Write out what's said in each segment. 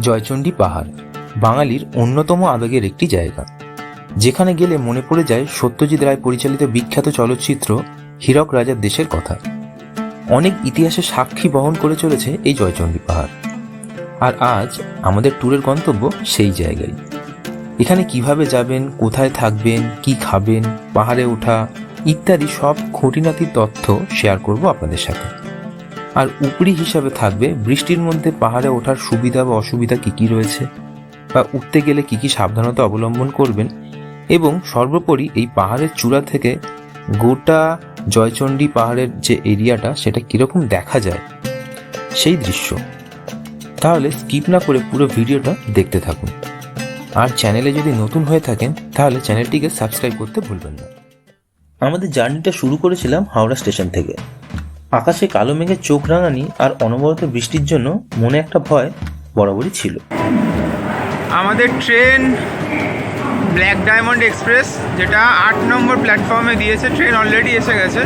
জয়চণ্ডী পাহাড়, বাঙালির অন্যতম আবেগের একটি জায়গা। যেখানে গেলে মনে পড়ে যায় সত্যজিৎ রায় পরিচালিত বিখ্যাত চলচ্চিত্র হীরক রাজার দেশের কথা। অনেক ইতিহাসে সাক্ষী বহন করে চলেছে এই জয়চণ্ডী পাহাড়। আর আজ আমাদের ট্যুরের গন্তব্য সেই জায়গায়। এখানে কীভাবে যাবেন, কোথায় থাকবেন, কি খাবেন, পাহাড়ে ওঠা ইত্যাদি সব খুঁটিনাটি তথ্য শেয়ার করব আপনাদের সাথে। আর উপরি হিসাবে থাকবে বৃষ্টির মধ্যে পাহাড়ে ওঠার সুবিধা বা অসুবিধা কী কী রয়েছে? বা উঠতে গেলে কী কী সাবধানতা অবলম্বন করবেন? এবং সর্বোপরি এই পাহাড়ের চূড়া থেকে গোটা জয়চণ্ডী পাহাড়ের যে এরিয়াটা, সেটা কীরকম দেখা যায়? সেই দৃশ্য। তাহলে স্কিপ না করে পুরো ভিডিওটা দেখতে থাকুন। আর চ্যানেলে যদি নতুন হয়ে থাকেন, তাহলে চ্যানেলটিকে সাবস্ক্রাইব করতে ভুলবেন না। আমাদের জার্নিটা শুরু করেছিলাম হাওড়া স্টেশন থেকে। আকাশে কালো মেঘের চোখ রাঙানি আর অনবরত বৃষ্টির জন্য মনে একটা ভয় বরাবরই ছিল। আমাদের ট্রেন ব্ল্যাক ডায়মন্ড এক্সপ্রেস, যেটা আট নম্বর প্ল্যাটফর্মে দিয়েছে, ট্রেন অলরেডি এসে গেছে।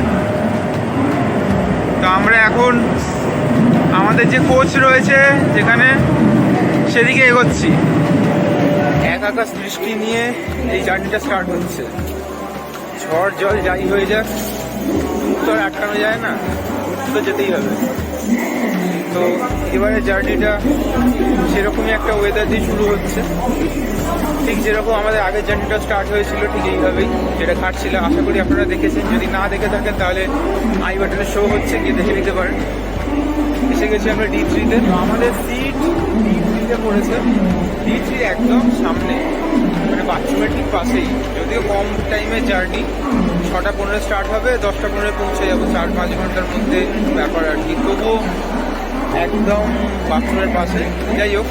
তো আমরা এখন আমাদের যে কোচ রয়েছে, যেখানে সেদিকে এগোচ্ছি। এক আকাশ বৃষ্টি নিয়ে এই জার্নিটা স্টার্ট হচ্ছে। ঝড় জল যাই হয়ে যাক তো আর আটকানো যায় না। তো যেতেই হবে। তো এবারে জার্নিটা সেরকমই একটা ওয়েদার দিয়ে শুরু হচ্ছে। ঠিক যেরকম আমাদের আগের জার্নিটা স্টার্ট হয়েছিল, ঠিক এইভাবেই যেটা ঘাটছিল। আশা করি আপনারা দেখেছেন। যদি না দেখে থাকেন, তাহলে আই বাটনে শো হচ্ছে, গিয়ে দেখে নিতে পারেন। এসে গেছি আমরা ডি থ্রিতে আমাদের সিট ডি থ্রিতে পড়েছে। ডি থ্রি একদম সামনে। মানে বাথরুমের ঠিক পাশেই। যদিও কম টাইমের জার্নি ছটা পনেরো স্টার্ট হবে, দশটা পনেরো পৌঁছে যাব। চার পাঁচ ঘণ্টার মধ্যে ব্যাপার আর কি। তবুও একদম বাথরুমের পাশে। যাই হোক,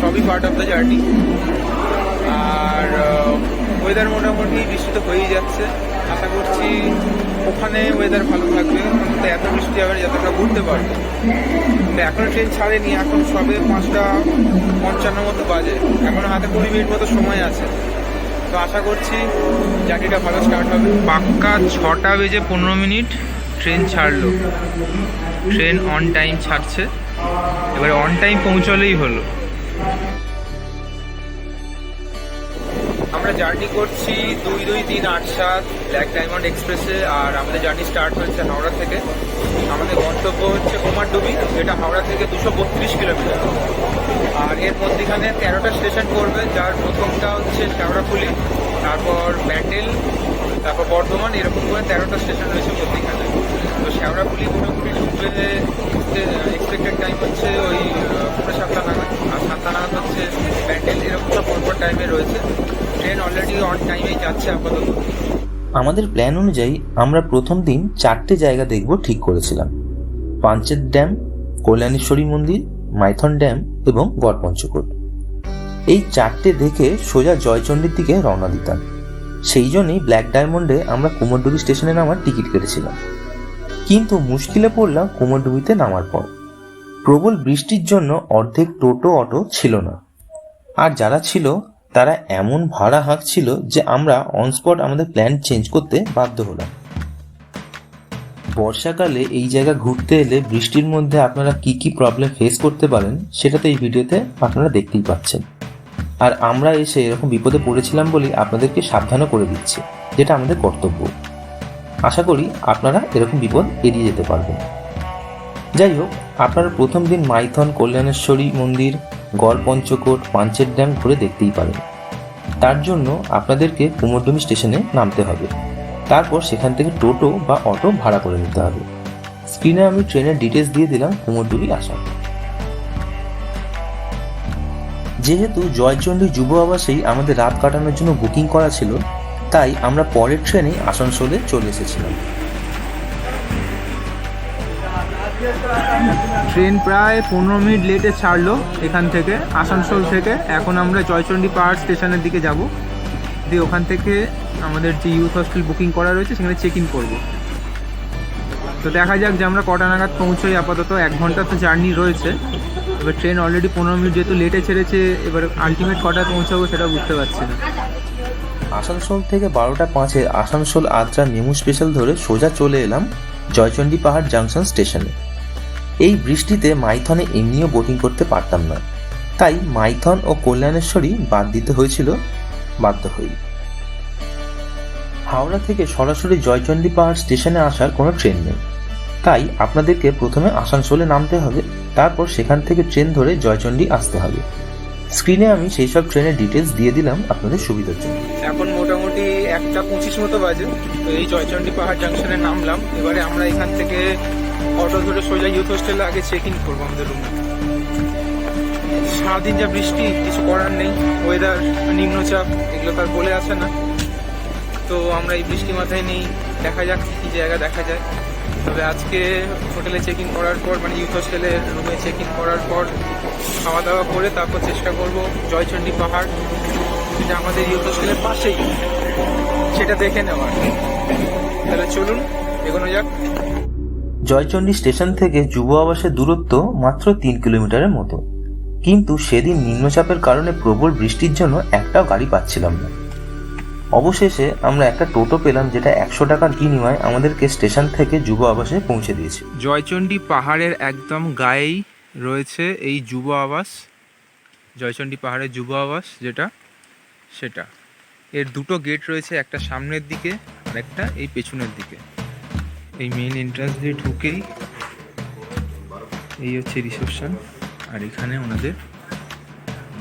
সবই পার্ট অফ দ্য জার্নি আর ওয়েদার মোটামুটি বৃষ্টি তো হয়েই যাচ্ছে। আশা করছি ওখানে ওয়েদার ভালো থাকবে। তো এত বৃষ্টি হবে না যাতে আমরা ঘুরতে পারব। তো এখনও ট্রেন ছাড়েনি। এখন সবে পাঁচটা পঞ্চান্ন মতো বাজে। এখনও হাতে কুড়ি মিনিট মতো সময় আছে। তো আশা করছি জার্নিটা ভালো স্টার্ট হবে। পাক্কা ছটা বেজে পনেরো মিনিট ট্রেন ছাড়লো। ট্রেন অন টাইম ছাড়ছে। এবারে অন টাইম পৌঁছলেই হলো। আমরা জার্নি করছি দুই দুই তিন আট সাত ব্ল্যাক ডায়মন্ড এক্সপ্রেসে আর আমাদের জার্নি স্টার্ট হয়েছে হাওড়া থেকে। আমাদের গন্তব্য হচ্ছে কুমারডুবি যেটা হাওড়া থেকে দুশো বত্রিশ কিলোমিটার। এর মধ্যেখানে তেরোটা স্টেশন পড়বে, যার প্রথমটা হচ্ছে শেওড়াফুলি তারপর ব্যান্ডেল, তারপর বর্ধমান, এরকম করে তেরোটা স্টেশন রয়েছে মধ্যেখানে। তো শেওড়াফুলি মোটামুটি ঢুকবে এক্সপেক্টেড টাইম হচ্ছে ওই পুরো সাতটা নাগাদ, আর সাতটা নাগাদ হচ্ছে ব্যান্ডেল, এরকম সব পরপর টাইমে রয়েছে। ট্রেন অলরেডি অন টাইমেই যাচ্ছে আপাতত। আমাদের প্ল্যান অনুযায়ী আমরা প্রথম দিন চারটে জায়গা দেখব ঠিক করেছিলাম। পাঞ্চেত ড্যাম, কল্যাণেশ্বরী মন্দির মাইথন ড্যাম এবং গড়পঞ্চকোট এই চারটে দেখে সোজা জয়চণ্ডীর দিকে রওনা দিতাম। সেই জন্যই ব্ল্যাক ডায়মন্ডে আমরা কুমোরডুবি স্টেশনে নামার টিকিট কেটেছিলাম। কিন্তু মুশকিলে পড়লাম কুমোরডুবিতে নামার পর। প্রবল বৃষ্টির জন্য অর্ধেক টোটো অটো ছিল না। আর যারা ছিল, তারা এমন ভাড়া হাঁকছিল যে আমরা অনস্পট আমাদের প্ল্যান চেঞ্জ করতে বাধ্য হলাম। বর্ষাকালে এই জায়গা ঘুরতে এলে বৃষ্টির মধ্যে আপনারা কি কি প্রবলেম ফেস করতে পারেন সেটা তো এই ভিডিওতে আপনারা দেখতেই পাচ্ছেন। আর আমরা এসে এরকম বিপদে পড়েছিলাম বলেই আপনাদেরকে সাবধানও করে দিচ্ছি, যেটা আমাদের কর্তব্য। আশা করি আপনারা এরকম বিপদ এড়িয়ে যেতে পারবেন। যাই হোক, আপনারা প্রথম দিন মাইথন, কল্যাণেশ্বরী মন্দির গড় পঞ্চকোট পাঞ্চের ড্যাম ঘুরে দেখতেই পারেন। তার জন্য আপনাদেরকে কুমোরডুমি স্টেশনে নামতে হবে। তারপর সেখান থেকে টোটো বা অটো ভাড়া করে নিতে হবে। স্ক্রিনে আমি ট্রেনের ডিটেলস দিয়ে দিলাম কুমোরডুবি আসা যেহেতু জয়চণ্ডী যুব আবাসেই আমাদের রাত কাটানোর জন্য বুকিং করা ছিল, তাই আমরা পরের ট্রেনে আসানসোলে চলে এসেছিলাম। ট্রেন প্রায় পনেরো মিনিট লেটে ছাড়লো এখান থেকে, আসানসোল থেকে। এখন আমরা জয়চণ্ডী পাহাড় স্টেশনের দিকে যাব। দিয়ে ওখান থেকে আমাদের যে ইউথ হস্টেল বুকিং করা রয়েছে, সেখানে চেক ইন করব। তো দেখা যাক যে আমরা কটা নাগাদ পৌঁছোই, আপাতত এক ঘণ্টা তো জার্নি রয়েছে। এবার ট্রেন অলরেডি পনেরো মিনিট যেহেতু লেটে ছেড়েছে, এবার আলটিমেট কটায় পৌঁছাবো সেটা বুঝতে পারছি না। আসানসোল থেকে বারোটা পাঁচে আসানসোল আদ্রা মেমু স্পেশাল ধরে সোজা চলে এলাম জয়চণ্ডী পাহাড় জাংশন স্টেশনে এই বৃষ্টিতে মাইথনে এমনিও বোটিং করতে পারতাম না। তাই মাইথন ও কল্যাণেশ্বরী বাদ দিতে হয়েছিল, বাধ্য হয়েই। হাওড়া থেকে সরাসরি জয়চণ্ডী পাহাড় স্টেশনে আসার কোনো ট্রেন নেই। তাই আপনাদেরকে প্রথমে আসানসোলে নামতে হবে, তারপর সেখান থেকে ট্রেন ধরে জয়চণ্ডী আসতে হবে। স্ক্রিনে আমি সেই সব ট্রেনের ডিটেলস দিয়ে দিলাম আপনাদের সুবিধার জন্য। এখন মোটামুটি একটা পঁচিশ মতো বাজে, তো এই জয়চণ্ডী পাহাড় জাংশনে নামলাম। এবারে আমরা এখান থেকে অটো ধরে সোজা ইউথ হোস্টেলে আগে চেক ইন করব আমাদের রুমে সারাদিন যা বৃষ্টি, কিছু করার নেই। ওয়েদার নিম্নচাপ, এগুলো তার বলে আসে না। তো আমরা এই বৃষ্টি মাথায় নেই। দেখা যাক কি জায়গা দেখা যায়। তবে আজকে হোটেলে চেক ইন করার পর মানে ইউথ হোস্টেলে রুমে চেক ইন করার পর খাওয়া দাওয়া করে তারপর চেষ্টা করব জয়চণ্ডী পাহাড়, যেটা আমাদের ইউথ হোস্টেলের পাশেই। সেটা দেখে নেওয়ার। তাহলে চলুন, এগোনো যাক। জয়চণ্ডী স্টেশন থেকে যুব আবাসের দূরত্ব মাত্র তিন কিলোমিটারের মতো। কিন্তু সেদিন নিম্নচাপের কারণে প্রবল বৃষ্টির জন্য একটাও গাড়ি পাচ্ছিলাম না। অবশেষে আমরা একটা টোটো পেলাম যেটা একশো টাকার বিনিময়ে আমাদেরকে স্টেশন থেকে যুব আবাসে পৌঁছে দিয়েছে। জয়চণ্ডী পাহাড়ের একদম গায়েই রয়েছে এই যুব আবাস। জয়চণ্ডী পাহাড়ের যুব আবাস যেটা, সেটা। এর দুটো গেট রয়েছে, একটা সামনের দিকে আর একটা এই পেছনের দিকে। এই মেইন এন্ট্রান্স দিয়ে ঢুকেই এই হচ্ছে রিসেপশন আর এখানে ওনাদের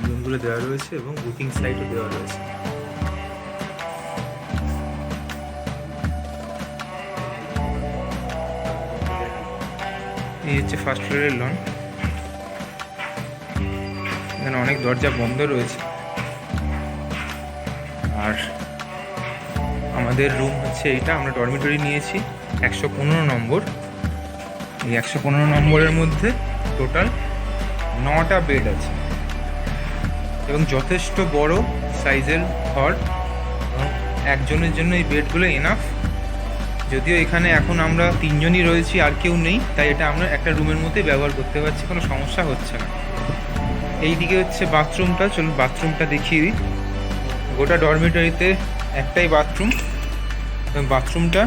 রুমগুলো দেওয়া রয়েছে এবং বুকিং সাইটও দেওয়া রয়েছে। এই হচ্ছে ফার্স্ট ফ্লোরের লন এখানে অনেক দরজা বন্ধ রয়েছে। আর আমাদের রুম হচ্ছে এইটা, আমরা ডরমিটরি নিয়েছি, একশো পনেরো নম্বর। এই একশো পনেরো নম্বরের মধ্যে টোটাল নটা বেড আছে। এবং যথেষ্ট বড় সাইজের ঘর। একজনের জন্য এই বেডগুলো এনাফ যদিও এখানে এখন আমরা তিনজনই রয়েছি, আর কেউ নেই, তাই এটা আমরা একটা রুমের মধ্যে ব্যবহার করতে পারছি, কোনো সমস্যা হচ্ছে না। এই দিকে হচ্ছে বাথরুমটা, চলুন বাথরুমটা দেখিয়ে দিই। গোটা ডরমিটরিতে একটাই বাথরুম বাথরুমটা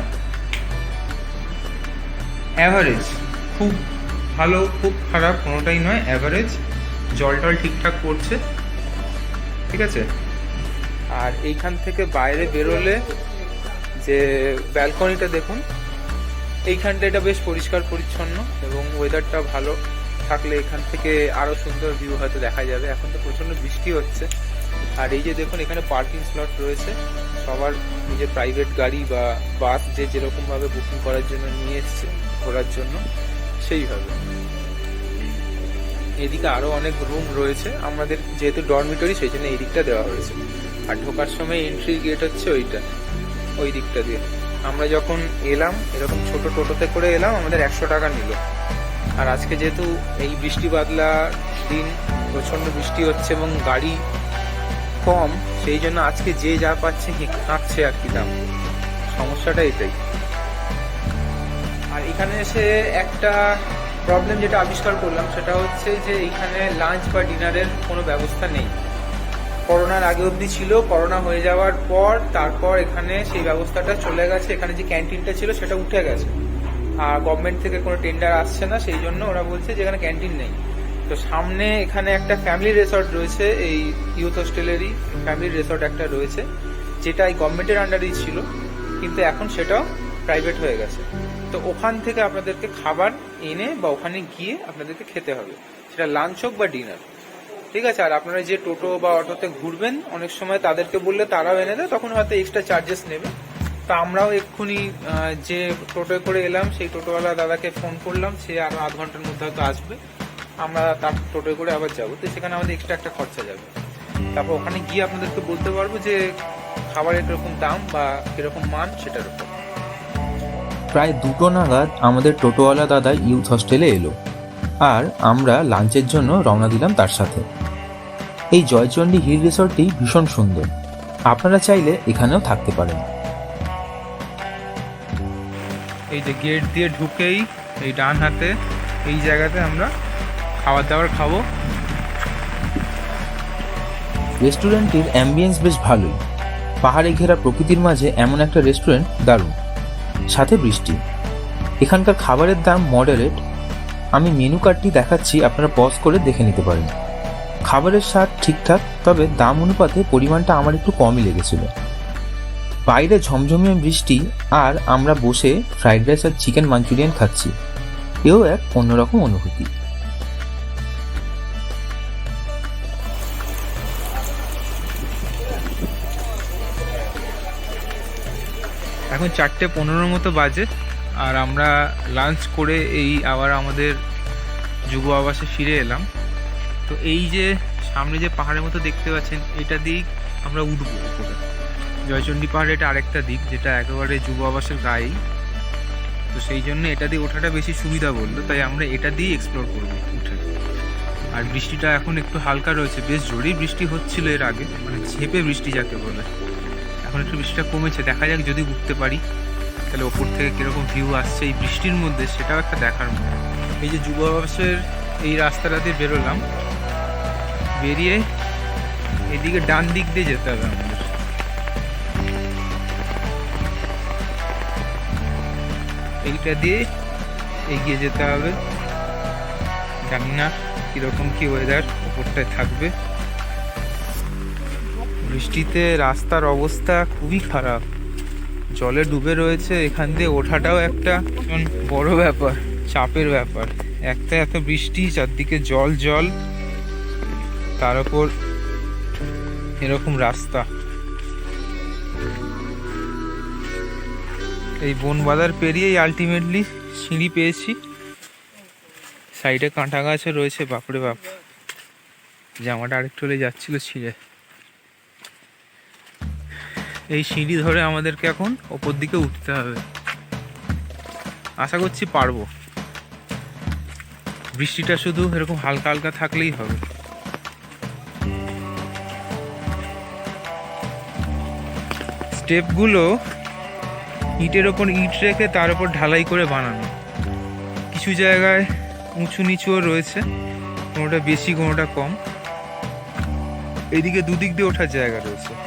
অ্যাভারেজ খুব ভালো, খুব খারাপ, কোনোটাই নয় অ্যাভারেজ জল টল ঠিকঠাক পড়ছে ঠিক আছে? আর এইখান থেকে বাইরে বেরোলে যে ব্যালকনিটা দেখুন, এইখানটা এটা বেশ পরিষ্কার পরিচ্ছন্ন এবং ওয়েদারটা ভালো থাকলে এখান থেকে আরও সুন্দর ভিউ হয়তো দেখা যাবে। এখন তো প্রচণ্ড বৃষ্টি হচ্ছে। আর এই যে দেখুন, এখানে পার্কিং স্লট রয়েছে। সবার নিজের প্রাইভেট গাড়ি বা বাস যে যেরকম ভাবে বুকিং করার জন্য নিয়ে এসছে, ঘোরার জন্য, সেইভাবে। এদিকে আরও অনেক রুম রয়েছে। আমাদের যেহেতু ডরমিটরি সেই জন্য এই দিকটা দেওয়া হয়েছে। আর ঢোকার সময় এন্ট্রি গেট হচ্ছে ওইটা। ওই দিকটা দিয়ে। আমরা যখন এলাম, এরকম ছোট টোটোতে করে এলাম, আমাদের একশো টাকা নিল। আর আজকে যেহেতু এই বৃষ্টি বাদলা দিন প্রচণ্ড বৃষ্টি হচ্ছে এবং গাড়ি কম, সেই জন্য আজকে যে যা পাচ্ছে হাঁকছে আর কি দাম। সমস্যাটা এটাই। আর এখানে এসে একটা প্রবলেম যেটা আবিষ্কার করলাম, সেটা হচ্ছে যে এখানে লাঞ্চ বা ডিনারের কোনো ব্যবস্থা নেই। করোনার আগে অবধি ছিল, করোনা হয়ে যাওয়ার পর তারপর এখানে সেই ব্যবস্থাটা চলে গেছে। এখানে যে ক্যান্টিনটা ছিল সেটা উঠে গেছে। আর গভর্নমেন্ট থেকে কোনো টেন্ডার আসছে না, সেই জন্য ওরা বলছে যে এখানে ক্যান্টিন নেই। তো সামনে এখানে একটা ফ্যামিলি রিসর্ট রয়েছে, এই ইউথ হোস্টেলেরই ফ্যামিলি রিসর্ট একটা রয়েছে, যেটা এই গভর্নমেন্টের আন্ডারেই ছিল, কিন্তু এখন সেটাও প্রাইভেট হয়ে গেছে। তো ওখান থেকে আপনাদেরকে খাবার এনে বা ওখানে গিয়ে আপনাদেরকে খেতে হবে। সেটা লাঞ্চ হোক বা ডিনার ঠিক আছে, আর আপনারা যে টোটো বা অটোতে ঘুরবেন, অনেক সময় তাদেরকে বললে তারাও এনে দেয়, তখন হয়তো এক্সট্রা চার্জেস নেবে। তো আমরাও এক্ষুনি যে টোটোয় করে এলাম, সেই টোটোওয়ালা দাদাকে ফোন করলাম, সে আরও আধ ঘণ্টার মধ্যে হয়তো আসবে। আমরা তার টোটোয় করে আবার যাব। তো সেখানে আমাদের এক্সট্রা একটা খরচা যাবে। তারপর ওখানে গিয়ে আপনাদেরকে বলতে পারব যে, খাবারের কীরকম দাম বা কীরকম মান সেটার উপর। প্রায় দুটো নাগাদ আমাদের টোটোওয়ালা দাদা ইউথ হস্টেলে এলো। আর আমরা লাঞ্চের জন্য রওনা দিলাম তার সাথে। এই জয়চণ্ডী হিল রিসর্টটি ভীষণ সুন্দর। আপনারা চাইলে এখানেও থাকতে পারেন। এই যে গেট দিয়ে ঢুকেই এই ডান হাতে এই জায়গাতে আমরা খাবার দাবার খাব। রেস্টুরেন্টটির অ্যাম্বিয়েন্স বেশ ভালোই। পাহাড়ে ঘেরা প্রকৃতির মাঝে এমন একটা রেস্টুরেন্ট দারুণ। সাথে বৃষ্টি। এখানকার খাবারের দাম মডারেট আমি মেনু কার্ডটি দেখাচ্ছি, আপনারা পজ করে দেখে নিতে পারেন। খাবারের স্বাদ ঠিকঠাক, তবে দাম অনুপাতে পরিমাণটা আমার একটু কমই লেগেছিল। বাইরে ঝমঝমিয়ে বৃষ্টি, আর আমরা বসে ফ্রাইড রাইস আর চিকেন মাঞ্চুরিয়ান খাচ্ছি। এও এক অন্যরকম অনুভূতি। এখন চারটে পনেরোর মতো বাজে। আর আমরা লাঞ্চ করে এই আবার আমাদের যুব আবাসে ফিরে এলাম। তো এই যে সামনে যে পাহাড়ের মতো দেখতে পাচ্ছেন, এটা দিক আমরা উঠবো উপরে। জয়চণ্ডী পাহাড়ে এটা আরেকটা দিক, যেটা একেবারে যুব আবাসের গায়েই। তো সেই জন্য এটা দিয়ে ওঠাটা বেশি সুবিধা বলল, তাই আমরা এটা দিয়ে এক্সপ্লোর করব উঠে। আর বৃষ্টিটা এখন একটু হালকা রয়েছে, বেশ জোরেই বৃষ্টি হচ্ছিল এর আগে মানে ঝেপে বৃষ্টি যাকে বলে। এখন একটু বৃষ্টিটা কমেছে, দেখা যাক যদি উঠতে পারি। তাহলে ওপর থেকে কীরকম ভিউ আসছে এই বৃষ্টির মধ্যে, সেটাও একটা দেখার মতো। এই যে যুব আবাসের এই রাস্তাটা দিয়ে বেরোলাম, বেরিয়ে এদিকে ডান দিক দিয়ে যেতে হবে আমাদের। এইটা দিয়ে এগিয়ে যেতে হবে। জানি না কীরকম কি ওয়েদার ওপরটায় থাকবে। বৃষ্টিতে রাস্তার অবস্থা খুবই খারাপ। জলে ডুবে রয়েছে, এখান দিয়ে ওঠাটাও একটা বড় ব্যাপার, চাপের ব্যাপার। একটা এত বৃষ্টি, চারদিকে জল জল। তার উপর এরকম রাস্তা। এই বন বাজার পেরিয়েই আলটিমেটলি সিঁড়ি পেয়েছি। সাইডে কাঁটা গাছে রয়েছে, বাপরে বাপ। জামাটা আরেকটু হলে যাচ্ছিল ছিঁড়ে। এই সিঁড়ি ধরে আমাদেরকে এখন ওপর দিকে উঠতে হবে। আশা করছি পারব। বৃষ্টিটা শুধু এরকম হালকা হালকা থাকলেই হবে। স্টেপগুলো ইটের ওপর ইট রেখে তার উপর ঢালাই করে বানানো। কিছু জায়গায় উঁচু নিচুও রয়েছে, কোনোটা বেশি, কোনোটা কম। এদিকে দুদিক দিয়ে ওঠার জায়গা রয়েছে।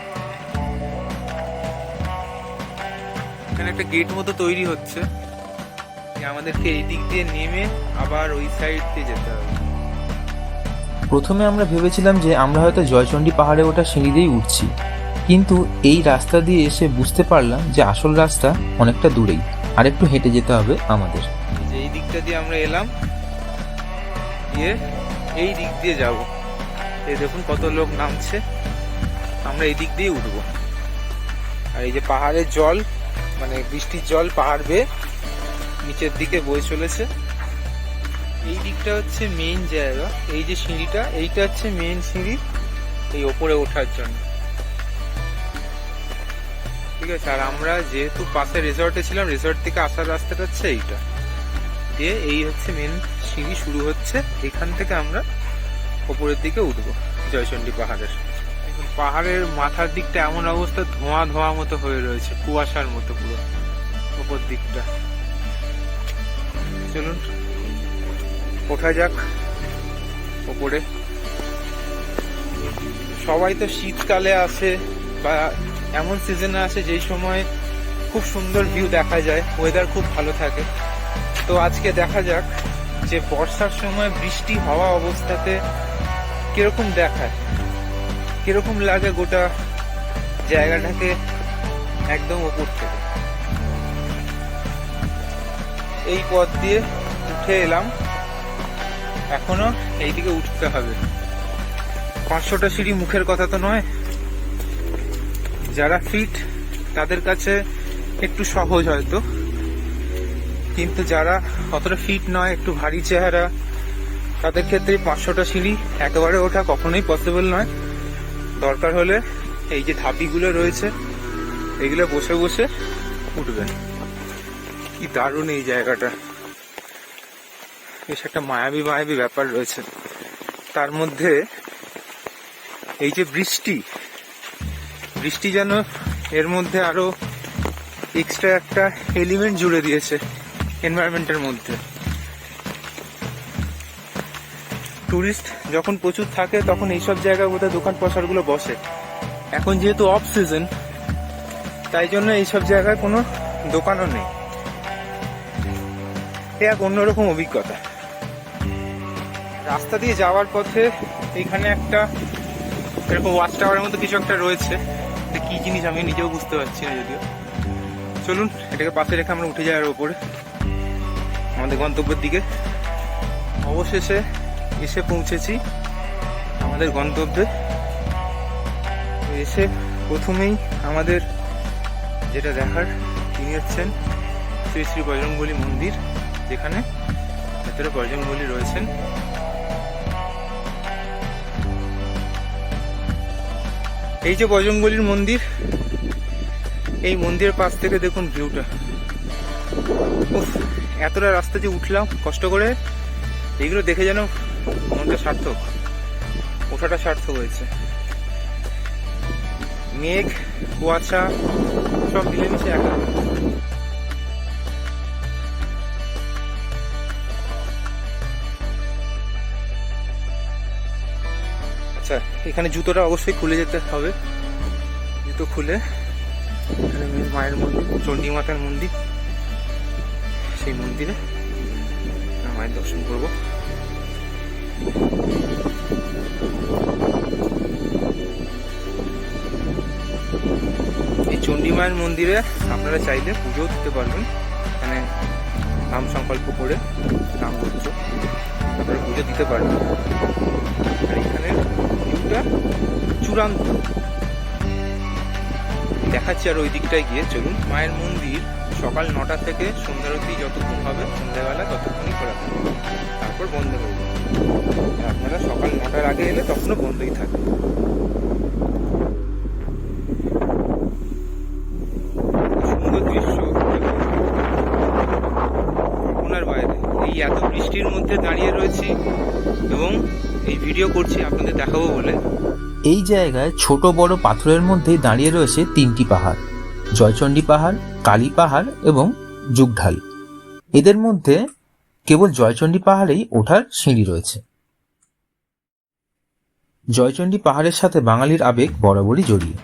এখানে একটা গেট মতো তৈরি হচ্ছে। যে আমাদেরকে এই দিক দিয়ে নেমে আবার ওই সাইড দিয়ে যেতে হবে। প্রথমে আমরা ভেবেছিলাম যে আমরা হয়তো জয়চণ্ডী পাহাড়ে ওঠা সিঁড়ি দিয়েই উঠছি। কিন্তু এই রাস্তা দিয়ে এসে বুঝতে পারলাম যে আসল রাস্তা অনেকটা দূরেই। আর একটু হেঁটে যেতে হবে আমাদের। এই যে এই দিকটা দিয়ে আমরা এলাম দিয়ে এই দিক দিয়ে যাব। এই দেখুন কত লোক নামছে। আমরা এই দিক দিয়ে উঠবো। আর এই যে পাহাড়ের জল মানে বৃষ্টির জল পাহাড় বেয়ে নিচের দিকে বয়ে চলেছে। এই দিকটা হচ্ছে মেইন জায়গা। এই যে সিঁড়িটা, এইটা হচ্ছে মেইন সিঁড়ি এই ওপরে ওঠার জন্য। ঠিক আছে, আর আমরা যেহেতু পাশে রিসর্টে ছিলাম, রিসর্ট থেকে আসার রাস্তাটা হচ্ছে এইটা। দিয়ে এই হচ্ছে মেন সিঁড়ি শুরু হচ্ছে। এখান থেকে আমরা ওপরের দিকে উঠবো, জয়চণ্ডী পাহাড়ের। পাহাড়ের মাথার দিকটা এমন অবস্থা, ধোঁয়া ধোঁয়া মতো হয়ে রয়েছে, কুয়াশার মতো পুরো ওপর দিকটা। চলুন, ওঠা যাক ওপরে। সবাই তো শীতকালে আসে বা এমন সিজনে আসে যেই সময় খুব সুন্দর ভিউ দেখা যায় ওয়েদার খুব ভালো থাকে। তো আজকে দেখা যাক যে বর্ষার সময় বৃষ্টি হওয়া অবস্থাতে কীরকম দেখায়। কীরকম লাগে গোটা জায়গাটাকে একদম ওপর থেকে? এই পথ দিয়ে উঠে এলাম। এখনও এইদিকে উঠতে হবে। পাঁচশোটা সিঁড়ি মুখের কথা তো নয়। যারা ফিট, তাদের কাছে একটু সহজ হয়তো। কিন্তু যারা অতটা ফিট নয়, একটু ভারী চেহারা, তাদের ক্ষেত্রে পাঁচশোটা সিঁড়ি একেবারে ওঠা কখনোই পসিবল নয়। দরকার হলে এই যে ধাপিগুলো রয়েছে, এগুলো বসে বসে উঠবেন কি দারুণ এই জায়গাটা। বেশ একটা মায়াবী মায়াবী ব্যাপার রয়েছে। তার মধ্যে এই যে বৃষ্টি বৃষ্টি যেন এর মধ্যে আরও এক্সট্রা একটা এলিমেন্ট জুড়ে দিয়েছে এনভায়রনমেন্টের মধ্যে। টুরিস্ট যখন প্রচুর থাকে, তখন এইসব জায়গায় বোধহয় দোকান পসারগুলো বসে। এখন যেহেতু অফ সিজন তাই জন্য এইসব জায়গায় কোনো দোকানও নেই। এ এক অন্যরকম অভিজ্ঞতা। রাস্তা দিয়ে যাওয়ার পথে এখানে একটা এরকম ওয়াচ টাওয়ারের মতো কিছু একটা রয়েছে। কি জিনিস আমি নিজেও বুঝতে পারছি না যদিও। চলুন, এটাকে পাশে রেখে আমরা উঠে যাই আর ওপরে। আমাদের গন্তব্যের দিকে। অবশেষে এসে পৌঁছেছি আমাদের গন্তব্যে। এসে প্রথমেই আমাদের যেটা দেখার, তিনি হচ্ছেন শ্রী শ্রী বজরংবলী মন্দির, যেখানে ভেতরে বজরংবলী রয়েছেন। এই যে বজরংবলীর মন্দির, এই মন্দিরের পাশ থেকে দেখুন ভিউটা। এতটা রাস্তা যে উঠলাম, কষ্ট করে এইগুলো দেখে যেন মনটা সার্থক। ওঠাটা সার্থক হয়েছে। মেঘ, কুয়াশা, সব মিলেমিশে একা। আচ্ছা এখানে জুতোটা অবশ্যই খুলে যেতে হবে। জুতো খুলে। মায়ের মন্দির চণ্ডী মাতার মন্দির। সেই মন্দিরে মায়ের দর্শন করব। এই চণ্ডী মায়ের মন্দিরে আপনারা চাইলে পুজোও দিতে পারবেন। এখানে নাম সংকল্প করে নাম করছ। আপনারা পুজো দিতে পারবেন। আর এখানে ভিউটা চূড়ান্ত। দেখাচ্ছি আর ওই দিকটায় গিয়ে। চলুন, মায়ের মন্দির সকাল নটা থেকে সন্ধ্যারতি যতক্ষণ হবে, সন্ধ্যাবেলা ততক্ষণই খোলা থাকবে তারপর বন্ধ হয়ে যাবে আপনারা সকাল নটার আগে এলে তখনও বন্ধই থাকবে এই এত বৃষ্টির মধ্যে দাঁড়িয়ে এবং এই ভিডিও করছি দেখাবো বলে। এই জায়গায় ছোট বড় পাথরের মধ্যে দাঁড়িয়ে রয়েছে তিনটি পাহাড়। জয়চণ্ডী পাহাড়, কালী পাহাড় এবং যুগঢাল। এদের মধ্যে কেবল জয়চণ্ডী পাহাড়েই ওঠার সিঁড়ি রয়েছে। জয়চণ্ডী পাহাড়ের সাথে বাঙালির আবেগ বরাবরই জড়িয়ে।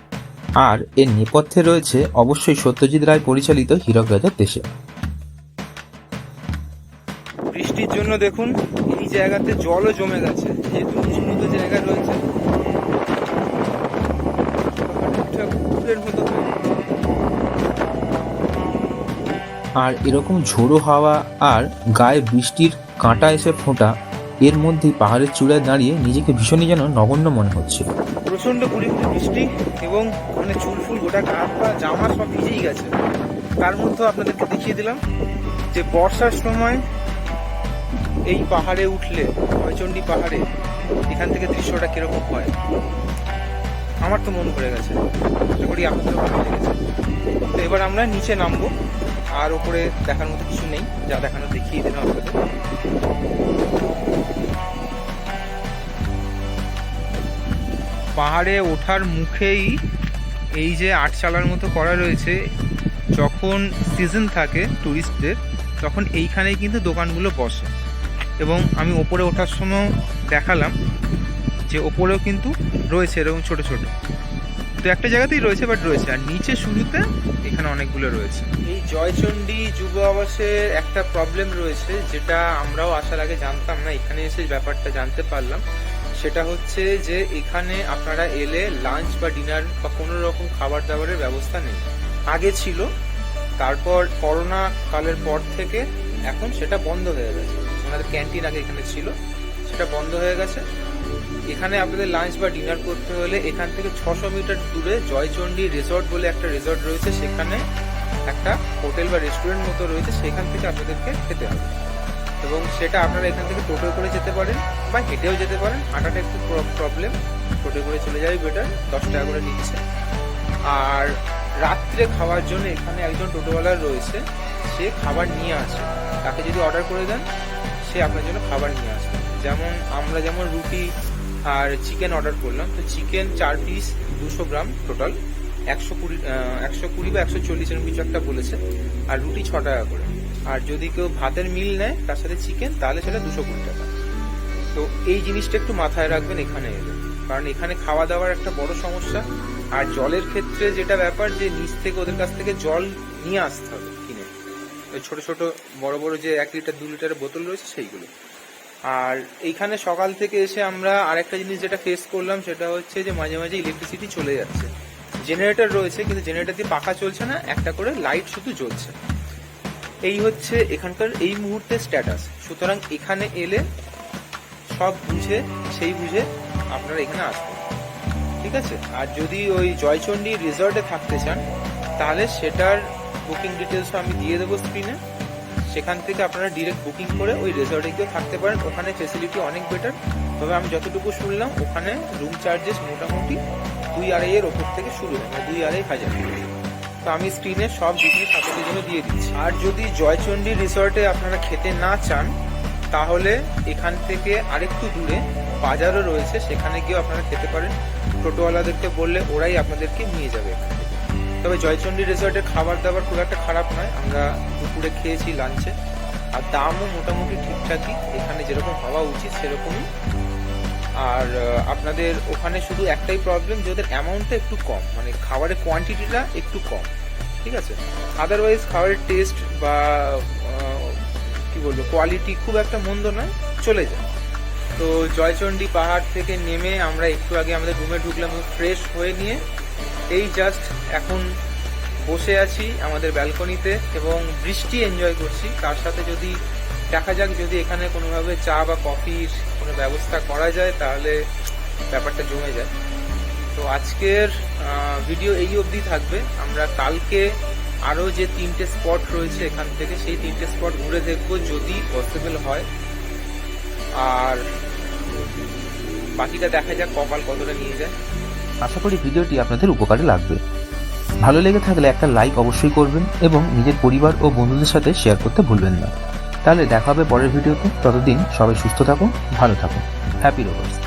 আর এর নেপথ্যে রয়েছে অবশ্যই সত্যজিৎ রায় পরিচালিত হীরক রাজার দেশে। বৃষ্টির জন্য দেখুন, এই জায়গাতে জলও জমে গেছে, যেহেতু উঁচু জায়গা রয়েছে। মতো আর এরকম ঝোড়ো হাওয়া আর গায়ে বৃষ্টির কাঁটা এসে ফোঁটা, এর মধ্যেই পাহাড়ের চূড়ায় দাঁড়িয়ে নিজেকে ভীষণই যেন নগণ্য মনে হচ্ছিল। প্রচণ্ড পরিমাণে বৃষ্টি এবং মানে চুল ফুল, গোটা গা হাত পা, জামা সব ভিজেই গেছে। তার মধ্যেও আপনাদেরকে দেখিয়ে দিলাম যে বর্ষার সময় এই পাহাড়ে উঠলে জয়চণ্ডী পাহাড়ে এখান থেকে দৃশ্যটা কীরকম হয়? আমার তো মন ভরে গেছে। আশা করি আপনাদেরও ভালো লেগেছে। তো এবার আমরা নিচে নামবো। আর ওপরে দেখার মতো কিছু নেই, যা দেখানো দেখিয়ে দিলাম আপনাদের। পাহাড়ে ওঠার মুখেই এই যে আটচালার মতো করা রয়েছে, যখন সিজন থাকে ট্যুরিস্টদের তখন এইখানেই কিন্তু দোকানগুলো বসে। এবং আমি ওপরে ওঠার সময় দেখালাম যে ওপরেও কিন্তু রয়েছে এরকম ছোট ছোট। তো একটা জায়গাতেই রয়েছে বাট রয়েছে। আর নিচে শুরুতে এখানে অনেকগুলো রয়েছে। এই জয়চণ্ডী যুব আবাসের একটা প্রবলেম রয়েছে, যেটা আমরাও আসার আগে জানতাম না, এখানে এসে ব্যাপারটা জানতে পারলাম। সেটা হচ্ছে যে, এখানে আপনারা এলে লাঞ্চ বা ডিনার বা কোনো রকম খাবার দাবারের ব্যবস্থা নেই। আগে ছিল, তারপর করোনা কালের পর থেকে এখন সেটা বন্ধ হয়ে গেছে। ওনাদের ক্যান্টিন আগে এখানে ছিল, সেটা বন্ধ হয়ে গেছে। এখানে আপনাদের লাঞ্চ বা ডিনার করতে হলে এখান থেকে ছশো মিটার দূরে জয়চণ্ডী রিসর্ট বলে একটা রিসর্ট রয়েছে। সেখানে একটা হোটেল বা রেস্টুরেন্ট মতো রয়েছে। সেখান থেকে আপনাদেরকে খেতে হবে। এবং সেটা আপনারা এখান থেকে টোটো করে যেতে পারেন বা হেঁটেও যেতে পারেন। হাঁটাটা একটু প্রবলেম টোটো করে চলে যাবে বেটার দশ টাকা করে নিচ্ছে। আর রাত্রে খাওয়ার জন্য এখানে একজন টোটোওয়ালা রয়েছে। সে খাবার নিয়ে আসে। তাকে যদি অর্ডার করে দেন, সে আপনার জন্য খাবার নিয়ে আসবে। যেমন আমরা যেমন রুটি আর চিকেন অর্ডার করলাম। তো চিকেন চার পিস দুশো গ্রাম টোটাল একশো কুড়ি একশো কুড়ি বা একশো চল্লিশ এরকম কিছু একটা বলেছে। আর রুটি ছ টাকা করে। আর যদি কেউ ভাতের মিল নেয়, তার সাথে চিকেন তাহলে সেটা দুশো কুড়ি টাকা। তো এই জিনিসটা একটু মাথায় রাখবেন এখানে এলে। কারণ এখানে খাওয়া দাওয়ার একটা বড় সমস্যা। আর জলের ক্ষেত্রে যেটা ব্যাপার যে নিচ থেকে, ওদের কাছ থেকে জল নিয়ে আসতে হবে কিনে। ওই ছোট ছোট, বড় বড় যে এক লিটার, দু লিটারের বোতল রয়েছে, সেইগুলো। আর এইখানে সকাল থেকে এসে আমরা আরেকটা জিনিস যেটা ফেস করলাম, সেটা হচ্ছে যে মাঝে মাঝে ইলেকট্রিসিটি চলে যাচ্ছে। জেনারেটর রয়েছে, কিন্তু জেনারেটর দিয়ে পাখা চলছে না, একটা করে লাইট শুধু জ্বলছে। এই হচ্ছে এখানকার এই মুহূর্তে স্ট্যাটাস সুতরাং এখানে এলে সব বুঝে, সেই বুঝে আপনারা এখানে আসবেন। ঠিক আছে? আর যদি ওই জয়চণ্ডী রিসর্টে থাকতে চান, তাহলে সেটার বুকিং ডিটেলসও আমি দিয়ে দেবো স্ক্রিনে সেখান থেকে আপনারা ডিরেক্ট বুকিং করে ওই রিসর্টে গিয়েও থাকতে পারেন। ওখানে ফেসিলিটি অনেক বেটার তবে আমি যতটুকু শুনলাম, ওখানে রুম চার্জেস মোটামুটি দুই আড়াইয়ের ওপর থেকে শুরু হয় মানে দুই আড়াই হাজার। তো আমি স্ক্রিনে সব ডিটেলস আপনাদের জন্য দিয়ে দিচ্ছি। আর যদি জয়চণ্ডী রিসর্টে আপনারা খেতে না চান, তাহলে এখান থেকে আরেকটু দূরে বাজারও রয়েছে, সেখানে গিয়েও আপনারা খেতে পারেন। টোটোওয়ালাদেরকে বললে ওরাই আপনাদেরকে নিয়ে যাবে এখান তবে জয়চণ্ডী রিসর্টের খাবার দাবার খুব একটা খারাপ নয়। আমরা দুপুরে খেয়েছি লাঞ্চে। আর দামও মোটামুটি ঠিকঠাকই। এখানে যেরকম হওয়া উচিত সেরকমই। আর আপনাদের ওখানে শুধু একটাই প্রবলেম যে ওদের অ্যামাউন্টটা একটু কম। মানে খাবারের কোয়ান্টিটিটা একটু কম। ঠিক আছে? আদারওয়াইজ খাবারের টেস্ট বা কি বলব কোয়ালিটি খুব একটা মন্দ নয়। চলে যায়। তো জয়চণ্ডী পাহাড় থেকে নেমে আমরা একটু আগে আমাদের রুমে ঢুকলাম ফ্রেশ হয়ে নিয়ে এই জাস্ট এখন বসে আছি আমাদের ব্যালকনিতে এবং বৃষ্টি এনজয় করছি। তার সাথে যদি দেখা যাক যদি এখানে কোনোভাবে চা বা কফির কোনো ব্যবস্থা করা যায়, তাহলে ব্যাপারটা জমে যায়। তো আজকের ভিডিও এই অবধি থাকবে। আমরা কালকে আরও যে তিনটে স্পট রয়েছে এখান থেকে, সেই তিনটে স্পট ঘুরে দেখব যদি পসিবল হয়। আর বাকিটা দেখা যাক কপাল কতটা নিয়ে যায়। আশা করি ভিডিওটি আপনাদের উপকারে লাগবে। ভালো লেগে থাকলে একটা লাইক অবশ্যই করবেন এবং নিজের পরিবার ও বন্ধুদের সাথে শেয়ার করতে ভুলবেন না। তাহলে দেখা হবে পরের ভিডিওতে। ততদিন সবাই সুস্থ থাকুন, ভালো থাকুন। Happy robbers